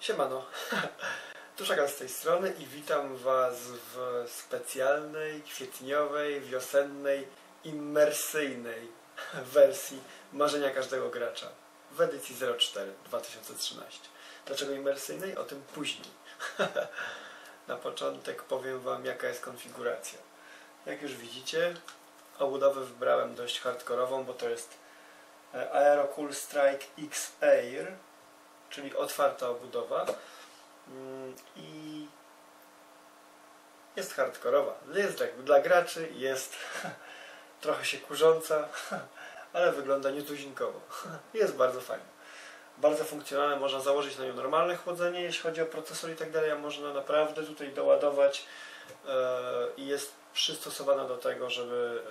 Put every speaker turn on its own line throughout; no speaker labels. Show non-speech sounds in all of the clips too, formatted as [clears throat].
Siemano, [laughs] Tuszaka z tej strony i witam Was w specjalnej, kwietniowej, wiosennej, immersyjnej [laughs] wersji Marzenia Każdego Gracza w edycji 04 2013. Dlaczego immersyjnej? O tym później. [laughs] Na początek powiem Wam jaka jest konfiguracja. Jak już widzicie, obudowę wybrałem dość hardkorową, bo to jest e, Aerocool Strike X Air czyli otwarta obudowa mm, i jest hardkorowa. Jest tak, dla graczy jest [laughs] trochę się kurząca, [laughs] ale wygląda nietuzinkowo. [laughs] Jest bardzo fajna. Bardzo funkcjonalne, można założyć na nią normalne chłodzenie, jeśli chodzi o procesor i tak dalej, a można naprawdę tutaj doładować e, i jest przystosowana do tego, żeby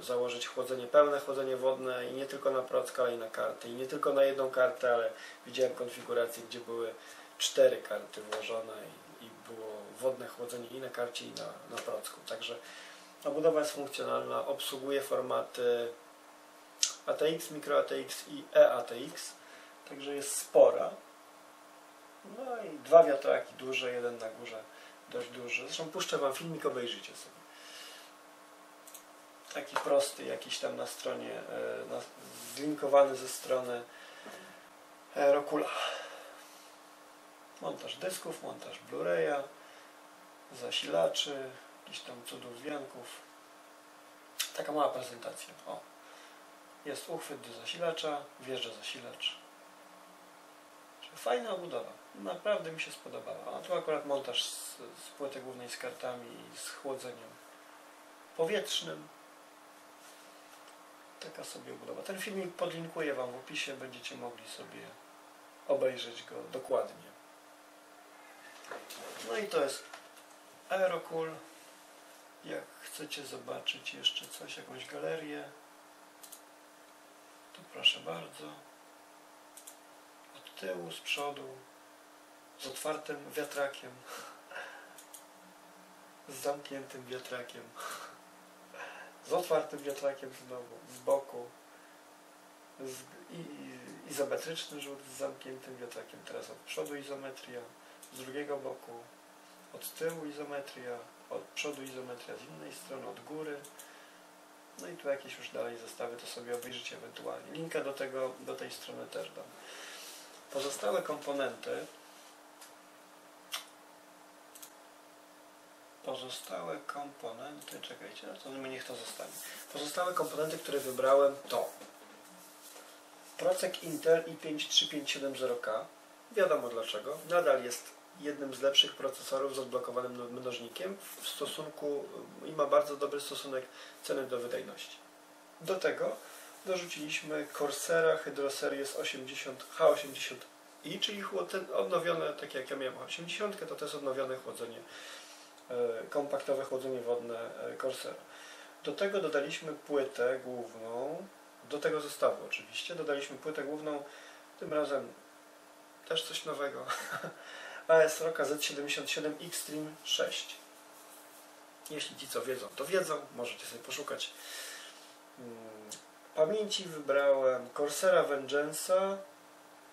e, założyć chłodzenie pełne, chłodzenie wodne i nie tylko na procka, ale i na karty. I nie tylko na jedną kartę, ale widziałem konfiguracje, gdzie były cztery karty włożone i, i było wodne chłodzenie i na karcie, i na, na procku. Także obudowa jest funkcjonalna, obsługuje formaty ATX, MicroATX i EATX, także jest spora. No i dwa wiatraki duże, jeden na górze dość duży. Zresztą puszczę Wam filmik, obejrzyjcie sobie taki prosty, jakiś tam na stronie, e, na, zlinkowany ze strony Rokula. Montaż dysków, montaż Blu-raya, zasilaczy, jakiś tam cudów wianków. Taka mała prezentacja. O. Jest uchwyt do zasilacza, wjeżdża zasilacz. Fajna obudowa. Naprawdę mi się spodobała. A tu akurat montaż z, z płyty głównej z kartami i z chłodzeniem powietrznym. Taka sobie obudowa. Ten filmik podlinkuję Wam w opisie, będziecie mogli sobie obejrzeć go dokładnie. No i to jest Aerocool. Jak chcecie zobaczyć jeszcze coś, jakąś galerię, to proszę bardzo. Od tyłu, z przodu, z otwartym wiatrakiem, [laughs] z zamkniętym wiatrakiem z otwartym wiatrakiem znowu, z boku, z, i, i, izometryczny rzut z zamkniętym wiatrakiem, teraz od przodu izometria, z drugiego boku, od tyłu izometria, od przodu izometria z innej strony, od góry. No i tu jakieś już dalej zestawy, to sobie obejrzycie ewentualnie. Linka do, tego, do tej strony też dam. Pozostałe komponenty Pozostałe komponenty, czekajcie, to niech to zostanie. Pozostałe komponenty, które wybrałem to Procek Intel i53570K. Wiadomo dlaczego. Nadal jest jednym z lepszych procesorów z odblokowanym mnożnikiem w stosunku i ma bardzo dobry stosunek ceny do wydajności. Do tego dorzuciliśmy Corsera Hydro Series 80 H80i, czyli odnowione, tak jak ja miałem 80, to to jest odnowione chłodzenie kompaktowe chłodzenie wodne e, Corsera. Do tego dodaliśmy płytę główną, do tego zestawu oczywiście, dodaliśmy płytę główną, tym razem też coś nowego, AS Rocka Z77 Xtreme 6. Jeśli ci co wiedzą, to wiedzą, możecie sobie poszukać. Mm, pamięci wybrałem Corsera Vengeance'a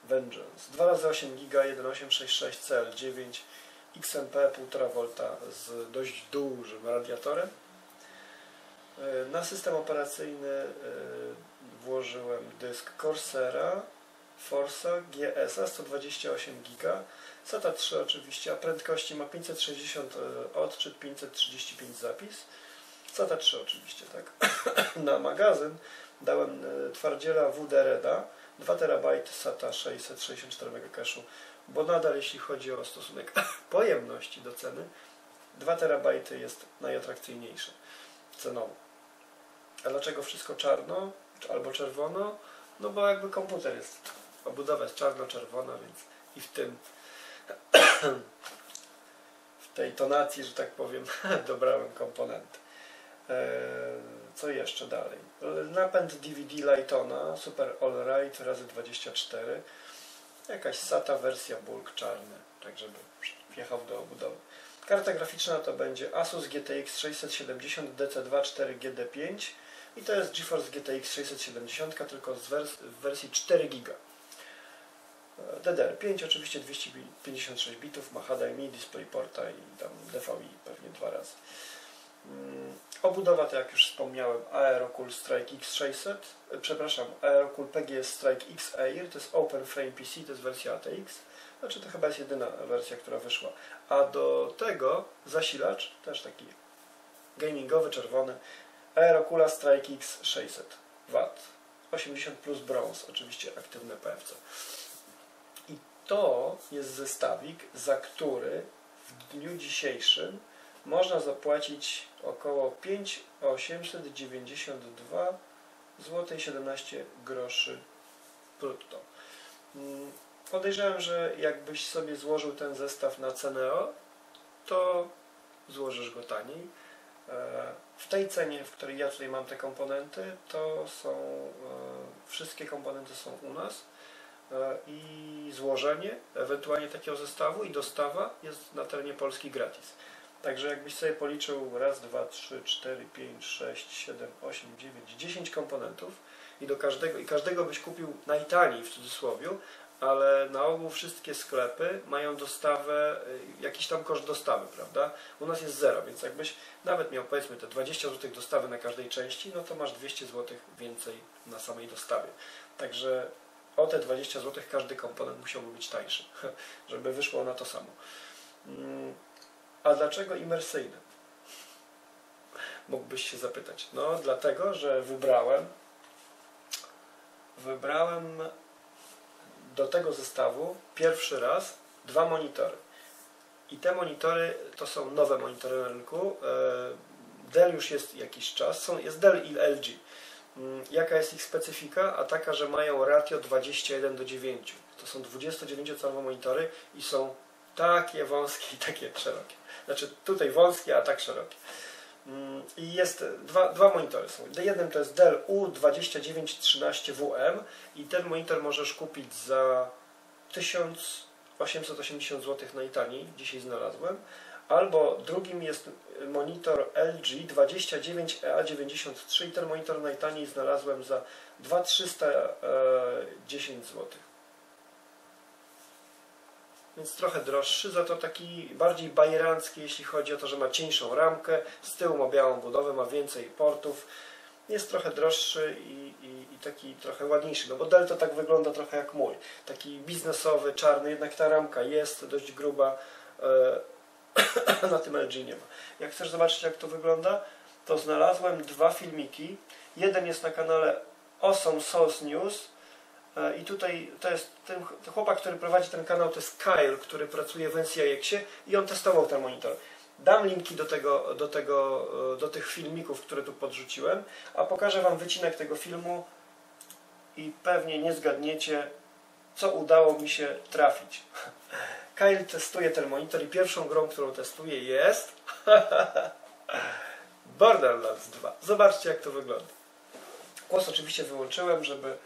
Vengeance 2x8 GB 1866 CL9 XMP 1,5 V z dość dużym radiatorem. E, na system operacyjny e, włożyłem dysk Corsera Forza GSA 128 GB SATA 3 oczywiście, a prędkości ma 560 e, odczyt, 535 zapis SATA 3 oczywiście, tak. [coughs] Na magazyn dałem twardziela WD Reda 2 TB SATA 664 MB cache'u bo nadal jeśli chodzi o stosunek [laughs] pojemności do ceny, 2 terabajty jest najatrakcyjniejsze cenowo. A dlaczego wszystko czarno albo czerwono? No bo jakby komputer jest, obudowa jest czarno-czerwona, więc i w tym [clears throat] w tej tonacji, że tak powiem, [laughs] dobrałem komponenty. E, co jeszcze dalej? Napęd DVD Lightona Super All Right razy 24 jakaś SATA wersja bulk czarny, tak żeby wjechał do obudowy. Karta graficzna to będzie Asus GTX 670 DC2 4GD5 i to jest GeForce GTX 670 tylko wers w wersji 4 GB. E, DDR5 oczywiście 256 bitów, ma HDMI, DisplayPorta i tam DVI pewnie dwa razy. Mm, Obudowa to jak już wspomniałem Aerocool Strike X600, e, przepraszam, Aerocool PGS Strike X Air, to jest Open Frame PC, to jest wersja ATX, znaczy to chyba jest jedyna wersja, która wyszła. A do tego zasilacz, też taki gamingowy, czerwony, Aerocoola Strike X 600 W, 80 plus brąz, oczywiście aktywne PFC. I to jest zestawik, za który w dniu dzisiejszym można zapłacić około 5,892 zł 17 groszy brutto. Mm, Podejrzewam, że jakbyś sobie złożył ten zestaw na Ceneo, to złożysz go taniej. E, W tej cenie, w której ja tutaj mam te komponenty, to są e, wszystkie komponenty są u nas e, i złożenie ewentualnie takiego zestawu i dostawa jest na terenie Polski gratis. Także jakbyś sobie policzył raz, dwa, trzy, cztery, pięć, sześć, siedem, osiem, dziewięć, dziesięć komponentów i do każdego, i każdego byś kupił najtaniej w cudzysłowie, ale na ogół wszystkie sklepy mają dostawę, y, jakiś tam koszt dostawy, prawda? U nas jest zero, więc jakbyś nawet miał powiedzmy te 20 zł dostawy na każdej części, no to masz 200 zł więcej na samej dostawie. Także o te 20 zł każdy komponent musiałby być tańszy, [laughs] żeby wyszło na to samo. A dlaczego imersyjny? Mógłbyś się zapytać. No, dlatego, że wybrałem wybrałem do tego zestawu pierwszy raz dwa monitory. I te monitory to są nowe monitory na rynku. E, Dell już jest jakiś czas. Są, jest Dell i LG. Mm, Jaka jest ich specyfika? A taka, że mają ratio 21 do 9. To są 29-calowe monitory i są takie wąskie i takie szerokie. Znaczy tutaj wąskie, a tak szerokie. Mm, I jest dwa, dwa monitory są. Jeden to jest Dell U2913WM i ten monitor możesz kupić za 1880 zł najtaniej, dzisiaj znalazłem. Albo drugim jest monitor LG 29EA93 i ten monitor najtaniej znalazłem za 2310 zł. Więc trochę droższy, za to taki bardziej bajerancki, jeśli chodzi o to, że ma cieńszą ramkę, z tyłu ma białą budowę, ma więcej portów. Jest trochę droższy i, i, i taki trochę ładniejszy, no bo Dell to tak wygląda trochę jak mój. Taki biznesowy, czarny, jednak ta ramka jest dość gruba, e, [coughs] na tym LG nie ma. Jak chcesz zobaczyć jak to wygląda, to znalazłem dwa filmiki. Jeden jest na kanale Awesome Sauce News, I tutaj to jest ten chłopak, który prowadzi ten kanał, to jest Kyle, który pracuje w NCIX-ie i on testował ten monitor. Dam linki do, tego, do, tego, e, do tych filmików, które tu podrzuciłem, a pokażę Wam wycinek tego filmu i pewnie nie zgadniecie, co udało mi się trafić. [laughs] Kyle testuje ten monitor i pierwszą grą, którą testuje jest [laughs] Borderlands 2. Zobaczcie, jak to wygląda. Głos oczywiście wyłączyłem, żeby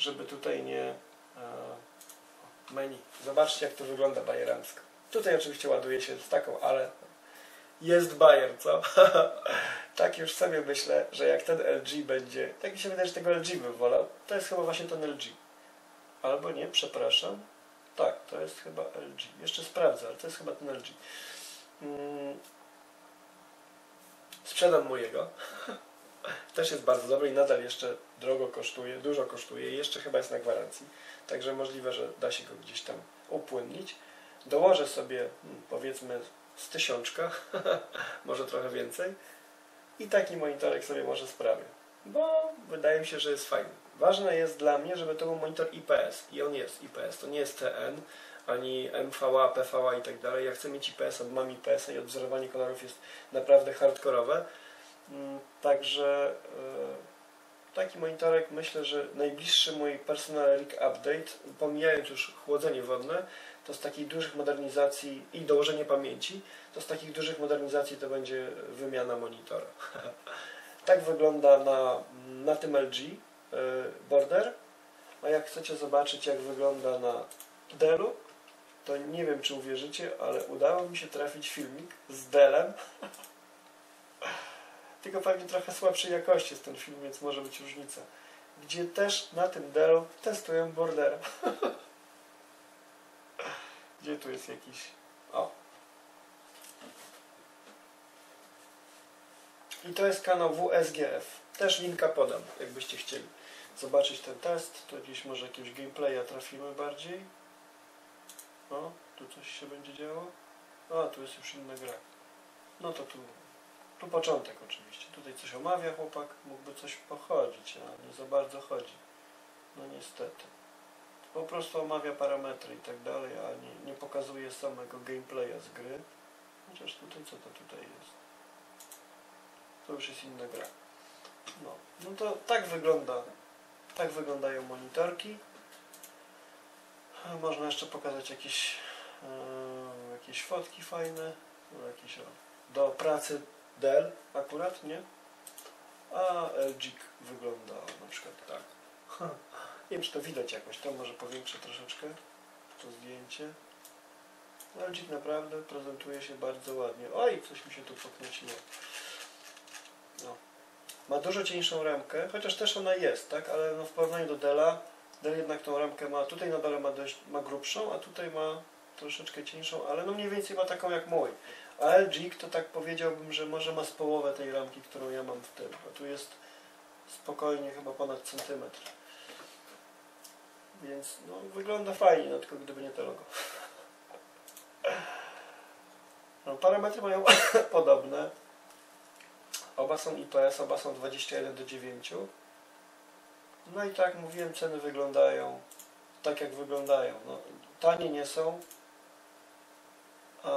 żeby tutaj nie e, menu. Zobaczcie jak to wygląda bajerancko. Tutaj oczywiście ładuje się z taką, ale jest bajer, co? [laughs] tak już sobie myślę, że jak ten LG będzie, tak mi się wydaje, że tego LG bym wolał, to jest chyba właśnie ten LG. Albo nie, przepraszam. Tak, to jest chyba LG. Jeszcze sprawdzę, ale to jest chyba ten LG. Hmm. Sprzedam mojego. [laughs] Też jest bardzo dobry i nadal jeszcze drogo kosztuje, dużo kosztuje i jeszcze chyba jest na gwarancji. Także możliwe, że da się go gdzieś tam upłynnić. Dołożę sobie hmm, powiedzmy z tysiączka, [laughs] może trochę więcej i taki monitorek sobie może sprawię, bo wydaje mi się, że jest fajny. Ważne jest dla mnie, żeby to był monitor IPS i on jest IPS, to nie jest TN, ani MVA, PVA i tak dalej. Ja chcę mieć IPS, mam IPS i odwzorowanie kolorów jest naprawdę hardkorowe. Mm, także e, taki monitorek myślę, że najbliższy mój Personal Rig Update, pomijając już chłodzenie wodne, to z takich dużych modernizacji i dołożenie pamięci, to z takich dużych modernizacji to będzie wymiana monitora. [laughs] tak wygląda na, na tym LG e, Border, a jak chcecie zobaczyć jak wygląda na Dellu, to nie wiem czy uwierzycie, ale udało mi się trafić filmik z Dellem [laughs] tylko pewnie trochę słabszej jakości jest ten film, więc może być różnica. Gdzie też na tym Dellu testują Bordera. [laughs] Gdzie tu jest jakiś... O. I to jest kanał WSGF. Też linka podam, jakbyście chcieli zobaczyć ten test. To gdzieś może jakiegoś gameplaya trafimy bardziej. O, tu coś się będzie działo. A, tu jest już inna gra. No to tu, tu początek oczywiście. Tutaj coś omawia chłopak, mógłby coś pochodzić, a nie za bardzo chodzi. No niestety. Po prostu omawia parametry i tak dalej, a nie, nie pokazuje samego gameplaya z gry. Chociaż tutaj co to tutaj jest? To już jest inna gra. No, no to tak wygląda. Tak wyglądają monitorki. Można jeszcze pokazać jakieś, e, jakieś fotki fajne. No, jakieś, o, do pracy Dell akurat, nie? A LG wygląda na przykład tak. Nie wiem, czy to widać jakoś. To może powiększę troszeczkę to zdjęcie. LG naprawdę prezentuje się bardzo ładnie. Oj, coś mi się tu pokręciło. No. Ma dużo cieńszą ramkę, chociaż też ona jest, tak? Ale no w porównaniu do Della, Dell jednak tą ramkę ma, tutaj na dole ma, dość, ma grubszą, a tutaj ma troszeczkę cieńszą, ale no mniej więcej ma taką jak mój. A LG to tak powiedziałbym, że może ma z połowę tej ramki, którą ja mam w tym. A tu jest spokojnie chyba ponad centymetr. Więc no, wygląda fajnie, no tylko gdyby nie to logo. No, parametry mają [coughs] podobne. Oba są IPS, oba są 21 do 9. No i tak mówiłem, ceny wyglądają tak jak wyglądają. No, tanie nie są. A,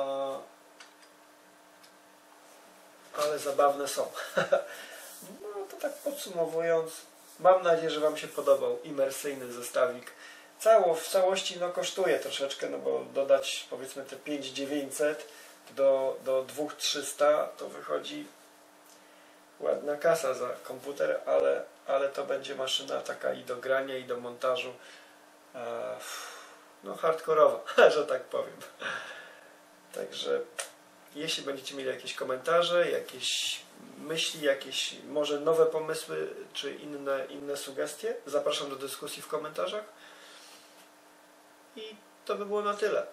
ale zabawne są. [laughs] no to tak podsumowując, mam nadzieję, że Wam się podobał imersyjny zestawik. Cało, w całości no, kosztuje troszeczkę, no bo dodać powiedzmy te 5900 do, do 2300 to wychodzi ładna kasa za komputer, ale, ale to będzie maszyna taka i do grania, i do montażu e, no hardkorowa, [laughs] że tak powiem. Także jeśli będziecie mieli jakieś komentarze, jakieś myśli, jakieś może nowe pomysły, czy inne, inne sugestie, zapraszam do dyskusji w komentarzach. I to by było na tyle.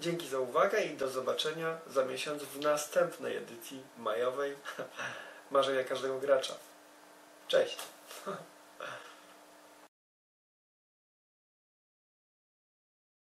Dzięki za uwagę i do zobaczenia za miesiąc w następnej edycji majowej [laughs] Marzenia każdego gracza. Cześć! [laughs]